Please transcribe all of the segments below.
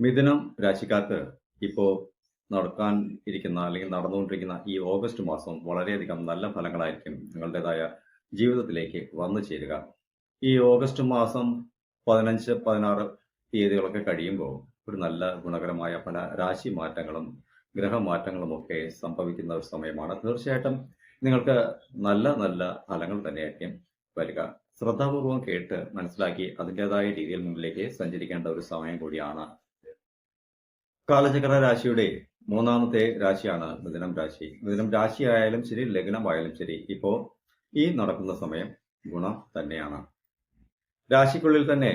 മിഥുനം രാശിക്കാർക്ക് ഇപ്പോൾ നടക്കാൻ ഇരിക്കുന്ന അല്ലെങ്കിൽ നടന്നുകൊണ്ടിരിക്കുന്ന ഈ ഓഗസ്റ്റ് മാസം വളരെയധികം നല്ല ഫലങ്ങളായിരിക്കും നിങ്ങളുടേതായ ജീവിതത്തിലേക്ക് വന്നു ചേരുക. ഈ ഓഗസ്റ്റ് മാസം പതിനഞ്ച് പതിനാറ് തീയതികളൊക്കെ കഴിയുമ്പോൾ ഒരു നല്ല ഗുണകരമായ പല രാശി മാറ്റങ്ങളും ഗ്രഹമാറ്റങ്ങളും ഒക്കെ സംഭവിക്കുന്ന ഒരു സമയമാണ്. തീർച്ചയായിട്ടും നിങ്ങൾക്ക് നല്ല നല്ല ഫലങ്ങൾ തന്നെയായിരിക്കും വരിക. ശ്രദ്ധാപൂർവം കേട്ട് മനസ്സിലാക്കി അതിന്റെതായ രീതിയിൽ മുന്നിലേക്ക് സഞ്ചരിക്കേണ്ട ഒരു സമയം കൂടിയാണ് കാലചക്ര രാശിയുടെ മൂന്നാമത്തെ രാശിയാണ് മിഥുനം രാശി. മിഥുനം രാശി ആയാലും ശരി ലഗ്നമായാലും ശരി ഇപ്പോ ഈ നടക്കുന്ന സമയം ഗുണം തന്നെയാണ്. രാശിക്കുള്ളിൽ തന്നെ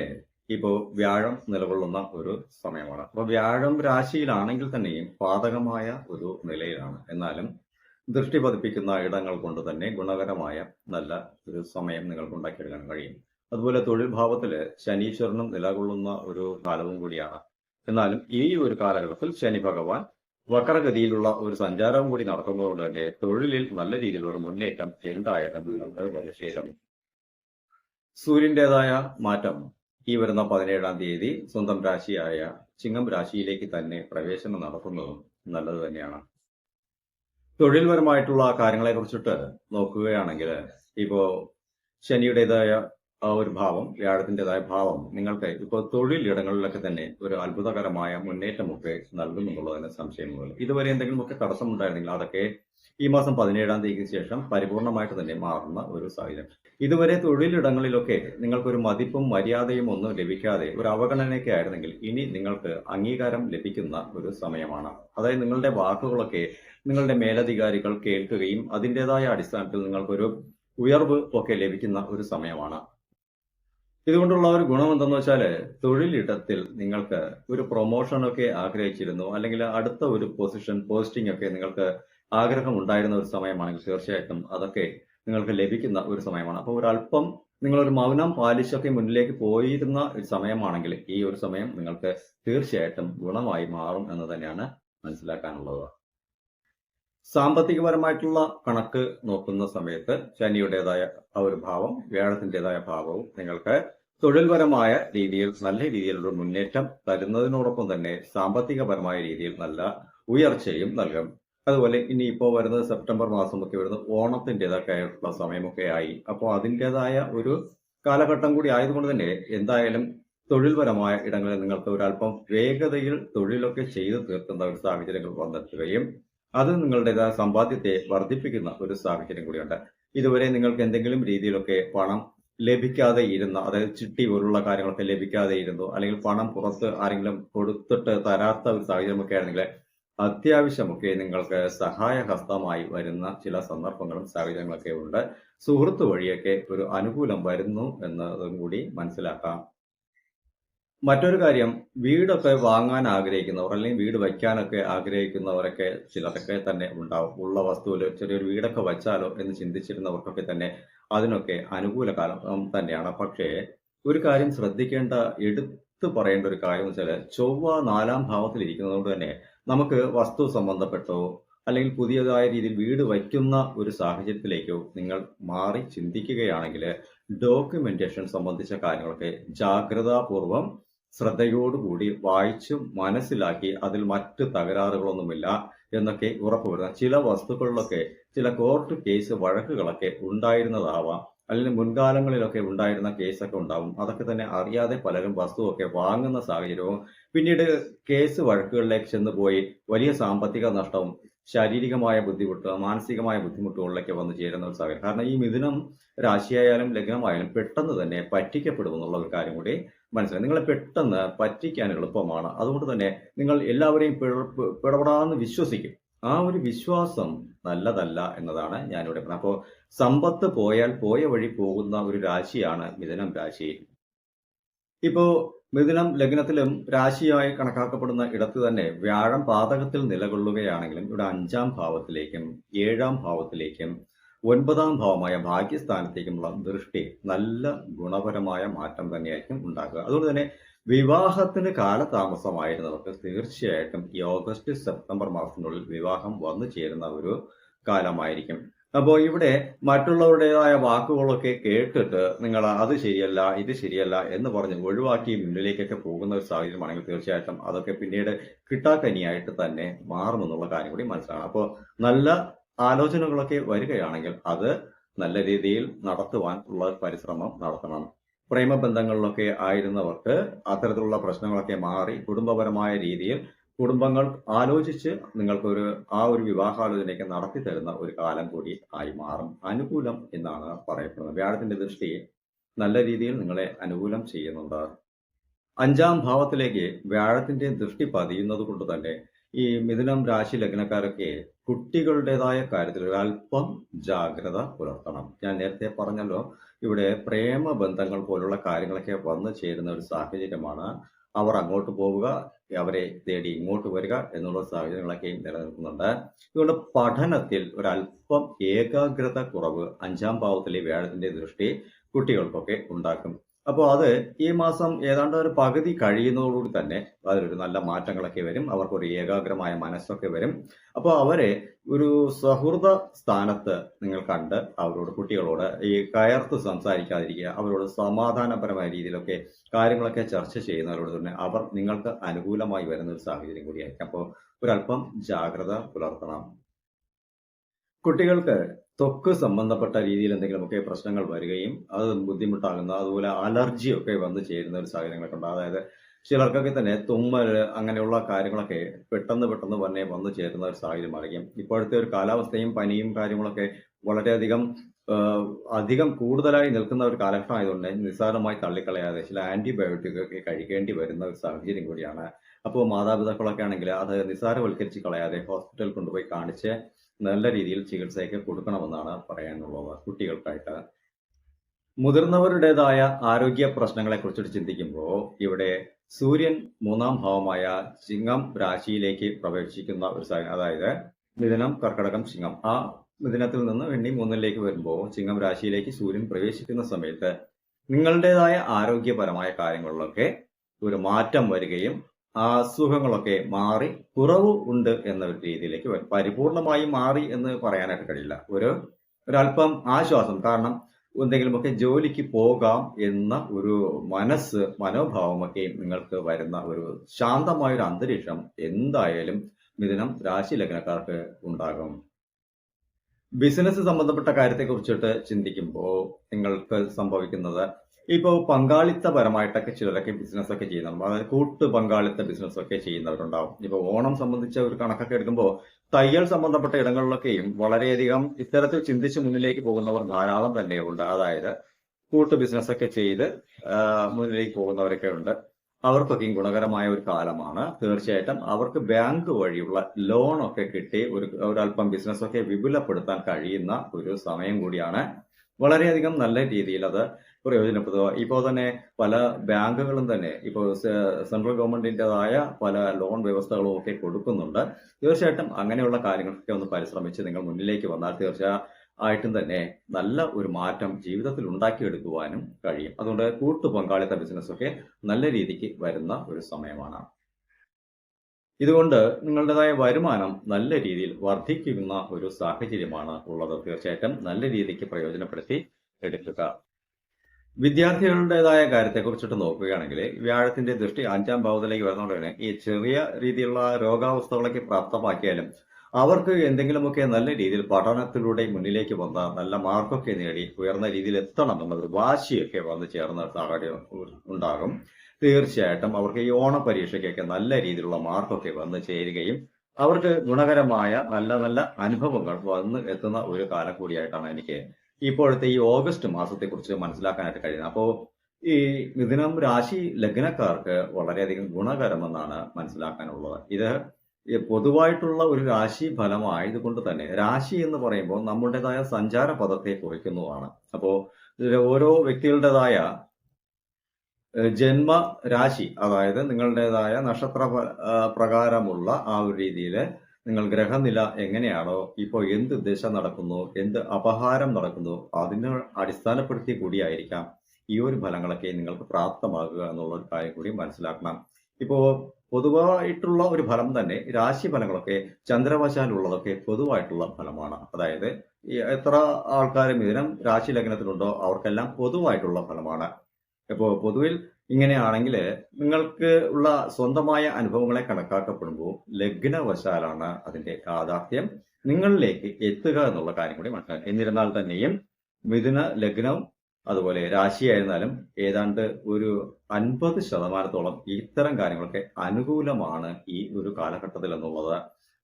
ഇപ്പോ വ്യാഴം നിലകൊള്ളുന്ന ഒരു സമയമാണ്. അപ്പൊ വ്യാഴം രാശിയിലാണെങ്കിൽ തന്നെയും പാതകമായ ഒരു നിലയിലാണ്. എന്നാലും ദൃഷ്ടി പതിപ്പിക്കുന്ന ഇടങ്ങൾ കൊണ്ട് തന്നെ ഗുണകരമായ നല്ല ഒരു സമയം നിങ്ങൾക്ക് ഉണ്ടാക്കിയെടുക്കാൻ കഴിയും. അതുപോലെ തൊഴിൽ ഭാവത്തിൽ ശനീശ്വരനും നിലകൊള്ളുന്ന ഒരു കാലവും കൂടിയാണ്. എന്നാലും ഈ ഒരു കാലഘട്ടത്തിൽ ശനി ഭഗവാൻ വക്രഗതിയിലുള്ള ഒരു സഞ്ചാരവും കൂടി നടക്കുന്നതുകൊണ്ട് തന്നെ തൊഴിലിൽ നല്ല രീതിയിലുള്ള മുന്നേറ്റം എന്തായാലും പരിശീലം സൂര്യന്റേതായ മാറ്റം. ഈ വരുന്ന പതിനേഴാം തീയതി സ്വന്തം രാശിയായ ചിങ്ങം രാശിയിലേക്ക് തന്നെ പ്രവേശനം നടത്തുന്നതും നല്ലത് തന്നെയാണ്. തൊഴിൽപരമായിട്ടുള്ള കാര്യങ്ങളെ കുറിച്ചിട്ട് നോക്കുകയാണെങ്കിൽ ഇപ്പോ ശനിയുടേതായ ഒരു ഭാവം വ്യാഴത്തിന്റെതായ ഭാവം നിങ്ങൾക്ക് ഇപ്പോൾ തൊഴിലിടങ്ങളിലൊക്കെ തന്നെ ഒരു അത്ഭുതകരമായ മുന്നേറ്റമൊക്കെ നൽകുമെന്നുള്ളതിന് സംശയമൊന്നുമില്ല ഇതുവരെ എന്തെങ്കിലും എന്തെങ്കിലുമൊക്കെ തടസ്സമുണ്ടായിരുന്നെങ്കിൽ അതൊക്കെ ഈ മാസം പതിനേഴാം തീയതിക്ക് ശേഷം പരിപൂർണമായിട്ട് തന്നെ മാറുന്ന ഒരു സാഹചര്യം. ഇതുവരെ തൊഴിലിടങ്ങളിലൊക്കെ നിങ്ങൾക്കൊരു മതിപ്പും മര്യാദയും ഒന്നും ലഭിക്കാതെ ഒരു അവഗണനയൊക്കെ ആയിരുന്നെങ്കിൽ ഇനി നിങ്ങൾക്ക് അംഗീകാരം ലഭിക്കുന്ന ഒരു സമയമാണ്. അതായത് നിങ്ങളുടെ വാക്കുകളൊക്കെ നിങ്ങളുടെ മേലധികാരികൾ കേൾക്കുകയും അതിന്റെതായ അടിസ്ഥാനത്തിൽ നിങ്ങൾക്കൊരു ഉയർവ് ഒക്കെ ലഭിക്കുന്ന ഒരു സമയമാണ്. ഇതുകൊണ്ടുള്ള ഒരു ഗുണം എന്തെന്ന് വെച്ചാൽ തൊഴിലിടത്തിൽ നിങ്ങൾക്ക് ഒരു പ്രൊമോഷൻ ഒക്കെ ആഗ്രഹിച്ചിരുന്നു അല്ലെങ്കിൽ അടുത്ത ഒരു പൊസിഷൻ പോസ്റ്റിംഗ് ഒക്കെ നിങ്ങൾക്ക് ആഗ്രഹം ഉണ്ടായിരുന്ന ഒരു സമയമാണെങ്കിൽ തീർച്ചയായിട്ടും അതൊക്കെ നിങ്ങൾക്ക് ലഭിക്കുന്ന ഒരു സമയമാണ്. അപ്പോൾ ഒരല്പം നിങ്ങളൊരു മൗനം പാലിച്ചൊക്കെ മുന്നിലേക്ക് പോയിരുന്ന ഒരു സമയമാണെങ്കിൽ ഈ ഒരു സമയം നിങ്ങൾക്ക് തീർച്ചയായിട്ടും ഗുണമായി മാറും എന്ന് തന്നെയാണ് മനസ്സിലാക്കാനുള്ളത്. സാമ്പത്തികപരമായിട്ടുള്ള കണക്ക് നോക്കുന്ന സമയത്ത് ശനിയുടേതായ ആ ഒരു ഭാവം വ്യാഴത്തിന്റെതായ ഭാവവും നിങ്ങൾക്ക് തൊഴിൽപരമായ രീതിയിൽ നല്ല രീതിയിലുള്ള മുന്നേറ്റം തരുന്നതിനോടൊപ്പം തന്നെ സാമ്പത്തികപരമായ രീതിയിൽ നല്ല ഉയർച്ചയും നൽകും. അതുപോലെ ഇനി ഇപ്പോൾ വരുന്നത് സെപ്റ്റംബർ മാസമൊക്കെ വരുന്നത് ഓണത്തിന്റെതൊക്കെ ആയിട്ടുള്ള സമയമൊക്കെ ആയി. അപ്പോൾ അതിന്റെതായ ഒരു കാലഘട്ടം കൂടി ആയതുകൊണ്ട് തന്നെ എന്തായാലും തൊഴിൽപരമായ ഇടങ്ങളിൽ നിങ്ങൾക്ക് ഒരല്പം വേഗതയിൽ തൊഴിലൊക്കെ ചെയ്തു തീർക്കുന്ന ഒരു സാഹചര്യങ്ങൾ വന്നെത്തുകയും അത് നിങ്ങളുടേതായ സമ്പാദ്യത്തെ വർദ്ധിപ്പിക്കുന്ന ഒരു സാഹചര്യം കൂടിയുണ്ട്. ഇതുവരെ നിങ്ങൾക്ക് എന്തെങ്കിലും രീതിയിലൊക്കെ പണം ലഭിക്കാതെ ഇരുന്ന അതായത് ചിട്ടി പോലുള്ള കാര്യങ്ങളൊക്കെ ലഭിക്കാതെ ഇരുന്നു അല്ലെങ്കിൽ പണം പുറത്ത് ആരെങ്കിലും കൊടുത്തിട്ട് തരാത്ത ഒരു സാഹചര്യമൊക്കെ ആണെങ്കിൽ അത്യാവശ്യമൊക്കെ നിങ്ങൾക്ക് സഹായഹസ്തമായി വരുന്ന ചില സന്ദർഭങ്ങളും സാഹചര്യങ്ങളൊക്കെ ഉണ്ട്. സുഹൃത്ത് വഴിയൊക്കെ ഒരു അനുകൂലം വരുന്നു എന്നതും കൂടി മനസ്സിലാക്കാം. മറ്റൊരു കാര്യം വീടൊക്കെ വാങ്ങാൻ ആഗ്രഹിക്കുന്നവർ അല്ലെങ്കിൽ വീട് വയ്ക്കാനൊക്കെ ആഗ്രഹിക്കുന്നവരൊക്കെ ചിലരൊക്കെ തന്നെ ഉണ്ടാവും. ഉള്ള വസ്തുവിൽ ചെറിയൊരു വീടൊക്കെ വച്ചാലോ എന്ന് ചിന്തിച്ചിരുന്നവർക്കൊക്കെ തന്നെ അതിനൊക്കെ അനുകൂല കാലം തന്നെയാണ്. പക്ഷേ ഒരു കാര്യം ശ്രദ്ധിക്കേണ്ട എടുത്തു പറയേണ്ട ഒരു കാര്യം വെച്ചാൽ ചൊവ്വ നാലാം ഭാവത്തിൽ ഇരിക്കുന്നതുകൊണ്ട് തന്നെ നമുക്ക് വസ്തു സംബന്ധപ്പെട്ടോ അല്ലെങ്കിൽ പുതിയതായ രീതിയിൽ വീട് വയ്ക്കുന്ന ഒരു സാഹചര്യത്തിലേക്കോ നിങ്ങൾ മാറി ചിന്തിക്കുകയാണെങ്കിൽ ഡോക്യുമെന്റേഷൻ സംബന്ധിച്ച കാര്യങ്ങളൊക്കെ ജാഗ്രതാപൂർവം ശ്രദ്ധയോടുകൂടി വായിച്ചു മനസ്സിലാക്കി അതിൽ മറ്റ് തകരാറുകളൊന്നുമില്ല എന്നൊക്കെ ഉറപ്പുവരുന്ന ചില വസ്തുക്കളിലൊക്കെ ചില കോർട്ട് കേസ് വഴക്കുകളൊക്കെ ഉണ്ടായിരുന്നതാവാം. അല്ലെങ്കിൽ മുൻകാലങ്ങളിലൊക്കെ ഉണ്ടായിരുന്ന കേസൊക്കെ ഉണ്ടാവും. അതൊക്കെ തന്നെ അറിയാതെ പലരും വസ്തുവൊക്കെ വാങ്ങുന്ന സാഹചര്യവും പിന്നീട് കേസ് വഴക്കുകളിലേക്ക് ചെന്ന് പോയി വലിയ സാമ്പത്തിക നഷ്ടവും ശാരീരികമായ ബുദ്ധിമുട്ട് മാനസികമായ ബുദ്ധിമുട്ടുകളിലേക്ക് വന്നു ചേരുന്ന ഒരു സാഹചര്യം. കാരണം ഈ മിഥുനം രാശിയായാലും ലഗ്നമായാലും പെട്ടെന്ന് തന്നെ പറ്റിക്കപ്പെടുമെന്നുള്ള ഒരു കാര്യം കൂടി മനസ്സിലായി. നിങ്ങളെ പെട്ടെന്ന് പറ്റിക്കാൻ എളുപ്പമാണ് അതുകൊണ്ട് തന്നെ നിങ്ങൾ എല്ലാവരെയും പിടപെടാന്ന് വിശ്വസിക്കും. ആ ഒരു വിശ്വാസം നല്ലതല്ല എന്നതാണ് ഞാനിവിടെ പറഞ്ഞത്. അപ്പോൾ സമ്പത്ത് പോയാൽ പോയ വഴി പോകുന്ന ഒരു രാശിയാണ് മിഥുനം രാശി. ഇപ്പോ മിഥുനം ലഗ്നത്തിലും രാശിയായി കണക്കാക്കപ്പെടുന്ന ഇടത്ത് തന്നെ വ്യാഴം പാതകത്തിൽ നിലകൊള്ളുകയാണെങ്കിലും ഇവിടെ അഞ്ചാം ഭാവത്തിലേക്കും ഏഴാം ഭാവത്തിലേക്കും ഒൻപതാം ഭാവമായ ഭാഗ്യസ്ഥാനത്തേക്കുമുള്ള ദൃഷ്ടി നല്ല ഗുണപരമായ മാറ്റം തന്നെയായിരിക്കും ഉണ്ടാക്കുക അതുകൊണ്ട് തന്നെ വിവാഹത്തിന് കാലതാമസമായിരുന്നവർക്ക് തീർച്ചയായിട്ടും ഈ ഓഗസ്റ്റ് സെപ്റ്റംബർ മാസത്തിനുള്ളിൽ വിവാഹം വന്നു ചേരുന്ന ഒരു കാലമായിരിക്കും. അപ്പോൾ ഇവിടെ മറ്റുള്ളവരുടേതായ വാക്കുകളൊക്കെ കേട്ടിട്ട് നിങ്ങൾ അത് ശരിയല്ല ഇത് ശരിയല്ല എന്ന് പറഞ്ഞ് ഒഴിവാക്കി മുന്നിലേക്കൊക്കെ പോകുന്ന ഒരു സാഹചര്യമാണെങ്കിൽ തീർച്ചയായിട്ടും അതൊക്കെ പിന്നീട് കിട്ടാക്കനിയായിട്ട് തന്നെ മാറുമെന്നുള്ള കാര്യം കൂടി മനസ്സിലാണ് അപ്പോൾ നല്ല ആലോചനകളൊക്കെ വരികയാണെങ്കിൽ അത് നല്ല രീതിയിൽ നടത്തുവാൻ ഉള്ള പരിശ്രമം നടത്തണം. പ്രേമബന്ധങ്ങളിലൊക്കെ ആയിരുന്നവർക്ക് അത്തരത്തിലുള്ള പ്രശ്നങ്ങളൊക്കെ മാറി കുടുംബപരമായ രീതിയിൽ കുടുംബങ്ങൾ ആലോചിച്ച് നിങ്ങൾക്കൊരു ആ ഒരു വിവാഹാലോചനയ്ക്ക് നടത്തി തരുന്ന ഒരു കാലം കൂടി ആയി മാറും. അനുകൂലം എന്നാണ് പറയപ്പെടുന്നത്. വ്യാഴത്തിന്റെ ദൃഷ്ടി നല്ല രീതിയിൽ നിങ്ങളെ അനുകൂലം ചെയ്യുന്നുണ്ട്. അഞ്ചാം ഭാവത്തിലേക്ക് വ്യാഴത്തിന്റെ ദൃഷ്ടി പതിയുന്നത് കൊണ്ട് തന്നെ ഈ മിഥുനം രാശി ലഗ്നക്കാരൊക്കെ കുട്ടികളുടേതായ കാര്യത്തിൽ ഒരല്പം ജാഗ്രത പുലർത്തണം. ഞാൻ നേരത്തെ പറഞ്ഞല്ലോ ഇവിടെ പ്രേമ ബന്ധങ്ങൾ പോലുള്ള കാര്യങ്ങളൊക്കെ വന്നു ചേരുന്ന ഒരു സാഹചര്യമാണ്. അവർ അങ്ങോട്ട് പോവുക അവരെ തേടി ഇങ്ങോട്ട് വരിക എന്നുള്ള സാഹചര്യങ്ങളൊക്കെ നിലനിൽക്കുന്നുണ്ട്. അതുകൊണ്ട് പഠനത്തിൽ ഒരല്പം ഏകാഗ്രത കുറവ് അഞ്ചാം ഭാവത്തിലെ വ്യാഴത്തിന്റെ ദൃഷ്ടി കുട്ടികൾക്കൊക്കെ ഉണ്ടാക്കും. അപ്പോൾ അത് ഈ മാസം ഏതാണ്ട് ഒരു പകുതി കഴിയുന്നതോടുകൂടി തന്നെ അതിലൊരു നല്ല മാറ്റങ്ങളൊക്കെ വരും. അവർക്കൊരു ഏകാഗ്രമായ മനസ്സൊക്കെ വരും. അപ്പോൾ അവരെ ഒരു സൗഹൃദ സ്ഥാനത്ത് നിങ്ങൾ കണ്ട് അവരോട് കുട്ടികളോട് ഈ കയർത്ത് സംസാരിക്കാതിരിക്കുക അവരോട് സമാധാനപരമായ രീതിയിലൊക്കെ കാര്യങ്ങളൊക്കെ ചർച്ച ചെയ്യുന്നവരോട് തന്നെ അവർ നിങ്ങൾക്ക് അനുകൂലമായി വരുന്ന ഒരു സാഹചര്യം കൂടിയായിരിക്കും. അപ്പോൾ ഒരല്പം ജാഗ്രത പുലർത്തണം. കുട്ടികൾക്ക് ത്വക്ക് സംബന്ധപ്പെട്ട രീതിയിൽ എന്തെങ്കിലുമൊക്കെ പ്രശ്നങ്ങൾ വരികയും അത് ബുദ്ധിമുട്ടാകുന്ന അതുപോലെ അലർജി ഒക്കെ വന്നു ചേരുന്ന ഒരു സാഹചര്യങ്ങളൊക്കെ ഉണ്ട്. അതായത് ചിലർക്കൊക്കെ തന്നെ തുമ്മൽ അങ്ങനെയുള്ള കാര്യങ്ങളൊക്കെ പെട്ടെന്ന് പെട്ടെന്ന് തന്നെ വന്നു ചേരുന്ന ഒരു സാഹചര്യം സാഹചര്യമായിരിക്കും. ഇപ്പോഴത്തെ ഒരു കാലാവസ്ഥയും പനിയും കാര്യങ്ങളൊക്കെ വളരെയധികം അധികം കൂടുതലായി നിൽക്കുന്ന ഒരു കാലഘട്ടം ആയതുകൊണ്ട് നിസ്സാരമായി തള്ളിക്കളയാതെ ചില ആന്റിബയോട്ടിക് ഒക്കെ കഴിക്കേണ്ടി വരുന്ന ഒരു സാഹചര്യം കൂടിയാണ്. അപ്പോൾ മാതാപിതാക്കളൊക്കെ ആണെങ്കിൽ അത് നിസ്സാരവൽക്കരിച്ച് കളയാതെ ഹോസ്പിറ്റലിൽ കൊണ്ടുപോയി കാണിച്ച് നല്ല രീതിയിൽ ചികിത്സയൊക്കെ കൊടുക്കണമെന്നാണ് പറയാനുള്ളത് കുട്ടികൾക്കായിട്ട്. മുതിർന്നവരുടേതായ ആരോഗ്യ പ്രശ്നങ്ങളെ കുറിച്ചിട്ട് ചിന്തിക്കുമ്പോൾ ഇവിടെ സൂര്യൻ മൂന്നാം ഭാവമായ ചിങ്ങം രാശിയിലേക്ക് പ്രവേശിക്കുന്ന ഒരു സാഹചര്യം അതായത് മിഥുനം കർക്കടകം ചിങ്ങം. ആ മിഥുനത്തിൽ നിന്ന് വെണ്ണി മൂന്നിലേക്ക് വരുമ്പോൾ ചിങ്ങം രാശിയിലേക്ക് സൂര്യൻ പ്രവേശിക്കുന്ന സമയത്ത് നിങ്ങളുടേതായ ആരോഗ്യപരമായ കാര്യങ്ങളിലൊക്കെ ഒരു മാറ്റം വരികയും അസുഖങ്ങളൊക്കെ മാറി കുറവ് ഉണ്ട് എന്ന ഒരു രീതിയിലേക്ക് വരും. പരിപൂർണമായി മാറി എന്ന് പറയാനായിട്ട് കഴിയില്ല. ഒരു ഒരല്പം ആശ്വാസം കാരണം എന്തെങ്കിലുമൊക്കെ ജോലിക്ക് പോകാം എന്ന ഒരു മനസ്സ് മനോഭാവമൊക്കെ നിങ്ങൾക്ക് വരുന്ന ഒരു ശാന്തമായ ഒരു അന്തരീക്ഷം എന്തായാലും മിഥുനം രാശി ലഗ്നക്കാർക്ക് ഉണ്ടാകും. ബിസിനസ് സംബന്ധപ്പെട്ട കാര്യത്തെക്കുറിച്ചിട്ട് ചിന്തിക്കുമ്പോൾ നിങ്ങൾക്ക് സംഭവിക്കുന്നത് ഇപ്പോൾ പങ്കാളിത്തപരമായിട്ടൊക്കെ ചിലരൊക്കെ ബിസിനസ് ഒക്കെ ചെയ്യുന്നുണ്ട് അതായത് കൂട്ട് പങ്കാളിത്ത ബിസിനസ് ഒക്കെ ചെയ്യുന്നവരുണ്ടാവും. ഇപ്പോൾ ഓണം സംബന്ധിച്ച ഒരു കണക്കൊക്കെ എടുക്കുമ്പോൾ തയ്യൽ സംബന്ധപ്പെട്ട ഇടങ്ങളിലൊക്കെയും വളരെയധികം ഇത്തരത്തിൽ ചിന്തിച്ച് മുന്നിലേക്ക് പോകുന്നവർ ധാരാളം തന്നെയുണ്ട്. അതായത് കൂട്ട് ബിസിനസ് ഒക്കെ ചെയ്ത് മുന്നിലേക്ക് പോകുന്നവരൊക്കെ ഉണ്ട്. അവർക്കൊക്കെയും ഗുണകരമായ ഒരു കാലമാണ്. തീർച്ചയായിട്ടും അവർക്ക് ബാങ്ക് വഴിയുള്ള ലോണൊക്കെ കിട്ടി ഒരു ഒരല്പം ബിസിനസ്സൊക്കെ വിപുലപ്പെടുത്താൻ കഴിയുന്ന ഒരു സമയം കൂടിയാണ്. വളരെയധികം നല്ല രീതിയിൽ അത് പ്രയോജനപ്പെടുത്തുക ഇപ്പോൾ തന്നെ പല ബാങ്കുകളും തന്നെ ഇപ്പോൾ സെൻട്രൽ ഗവൺമെന്റിന്റെതായ പല ലോൺ വ്യവസ്ഥകളും ഒക്കെ കൊടുക്കുന്നുണ്ട്. തീർച്ചയായിട്ടും അങ്ങനെയുള്ള കാര്യങ്ങളൊക്കെ ഒന്ന് പരിശ്രമിച്ച് നിങ്ങൾ മുന്നിലേക്ക് വന്നാൽ തീർച്ചയായിട്ടും തന്നെ നല്ല ഒരു മാറ്റം ജീവിതത്തിൽ ഉണ്ടാക്കിയെടുക്കുവാനും കഴിയും. അതുകൊണ്ട് കൂട്ടു പങ്കാളിത്ത ബിസിനസ്സൊക്കെ നല്ല രീതിക്ക് വരുന്ന ഒരു സമയമാണ്. ഇതുകൊണ്ട് നിങ്ങളുടേതായ വരുമാനം നല്ല രീതിയിൽ വർദ്ധിക്കുന്ന ഒരു സാഹചര്യമാണ് ഉള്ളത്. തീർച്ചയായിട്ടും നല്ല രീതിക്ക് പ്രയോജനപ്പെടുത്തി എടുക്കുക. വിദ്യാർത്ഥികളുടേതായ കാര്യത്തെക്കുറിച്ചിട്ട് നോക്കുകയാണെങ്കിൽ വ്യാഴത്തിന്റെ ദൃഷ്ടി അഞ്ചാം ഭാവത്തിലേക്ക് വരുന്നതോടെ ഈ ചെറിയ രീതിയിലുള്ള രോഗാവസ്ഥകളൊക്കെ പ്രാപ്തമാക്കിയാലും അവർക്ക് എന്തെങ്കിലുമൊക്കെ നല്ല രീതിയിൽ പഠനത്തിലൂടെ മുന്നിലേക്ക് വന്ന നല്ല മാർക്കൊക്കെ നേടി ഉയർന്ന രീതിയിൽ എത്തണം എന്നൊരു വാശിയൊക്കെ വന്ന് ചേർന്ന സാഹചര്യം ഉണ്ടാകും. തീർച്ചയായിട്ടും അവർക്ക് ഈ ഓണ പരീക്ഷയ്ക്കൊക്കെ നല്ല രീതിയിലുള്ള മാർക്കൊക്കെ വന്ന് ചേരുകയും അവർക്ക് ഗുണകരമായ നല്ല നല്ല അനുഭവങ്ങൾ വന്ന് എത്തുന്ന ഒരു കാലം കൂടിയായിട്ടാണ് എനിക്ക് ഇപ്പോഴത്തെ ഈ ഓഗസ്റ്റ് മാസത്തെ കുറിച്ച് മനസ്സിലാക്കാനായിട്ട് കഴിയുന്നത്. അപ്പോൾ ഈ മിഥുനം രാശി ലഗ്നക്കാർക്ക് വളരെയധികം ഗുണകരമെന്നാണ് മനസ്സിലാക്കാനുള്ളത്. ഇത് പൊതുവായിട്ടുള്ള ഒരു രാശി ഫലമായതുകൊണ്ട് തന്നെ രാശി എന്ന് പറയുമ്പോൾ നമ്മുടേതായ സഞ്ചാര പദത്തെ കുറിക്കുന്നതാണ്. അപ്പോൾ ഓരോ വ്യക്തികളുടേതായ ജന്മ രാശി അതായത് നിങ്ങളുടേതായ നക്ഷത്ര പ്രകാരമുള്ള ആ ഒരു രീതിയിൽ നിങ്ങൾ ഗ്രഹനില എങ്ങനെയാണോ ഇപ്പോൾ എന്ത് ദശ നടക്കുന്നു എന്ത് അപഹാരം നടക്കുന്നു അതിനെ അടിസ്ഥാനപ്പെടുത്തി കൂടിയായിരിക്കാം ഈ ഒരു ഫലങ്ങളൊക്കെ നിങ്ങൾക്ക് പ്രാപ്തമാകുക എന്നുള്ള ഒരു കാര്യം കൂടി മനസ്സിലാക്കണം. ഇപ്പോൾ പൊതുവായിട്ടുള്ള ഒരു ഫലം തന്നെ രാശി ഫലങ്ങളൊക്കെ ചന്ദ്രവശാലുള്ളതൊക്കെ പൊതുവായിട്ടുള്ള ഫലമാണ്. അതായത് എത്ര ആൾക്കാർ മിഥുനം രാശി ലഗ്നത്തിലുണ്ടോ അവർക്കെല്ലാം പൊതുവായിട്ടുള്ള ഫലമാണ്. ഇപ്പോൾ പൊതുവിൽ ഇങ്ങനെയാണെങ്കിൽ നിങ്ങൾക്ക് ഉള്ള സ്വന്തമായ അനുഭവങ്ങളെ കണക്കാക്കപ്പെടുമ്പോൾ ലഗ്നവശാലാണ് അതിന്റെ യാഥാർത്ഥ്യം നിങ്ങളിലേക്ക് എത്തുക എന്നുള്ള കാര്യം കൂടി മനസ്സിലാക്കുക. എന്നിരുന്നാൽ തന്നെയും മിഥുന ലഗ്നവും അതുപോലെ രാശിയായിരുന്നാലും ഏതാണ്ട് ഒരു അൻപത് ശതമാനത്തോളം ഇത്തരം കാര്യങ്ങളൊക്കെ അനുകൂലമാണ് ഈ ഒരു കാലഘട്ടത്തിൽ എന്നുള്ളത്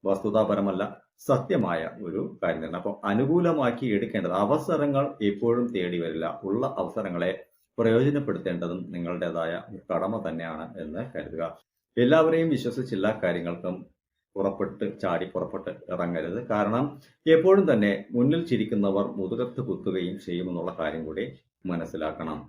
വസ്തുതാപരമല്ല സത്യമായ ഒരു കാര്യം തന്നെ അപ്പോൾ അനുകൂലമാക്കി എടുക്കേണ്ടത് അവസരങ്ങൾ എപ്പോഴും തേടി വരില്ല. ഉള്ള അവസരങ്ങളെ പ്രയോജനപ്പെടുത്തേണ്ടതും നിങ്ങളുടേതായ കടമ തന്നെയാണ് എന്ന് കരുതുക. എല്ലാവരെയും വിശ്വസിച്ചില്ല കാര്യങ്ങൾക്കും പുറപ്പെട്ട് ചാടി പുറപ്പെട്ട് ഇറങ്ങരുത്. കാരണം എപ്പോഴും തന്നെ മുന്നിൽ ചിരിക്കുന്നവർ മുതുകത്ത് കുത്തുകയും ചെയ്യുമെന്നുള്ള കാര്യം കൂടി മനസ്സിലാക്കണം.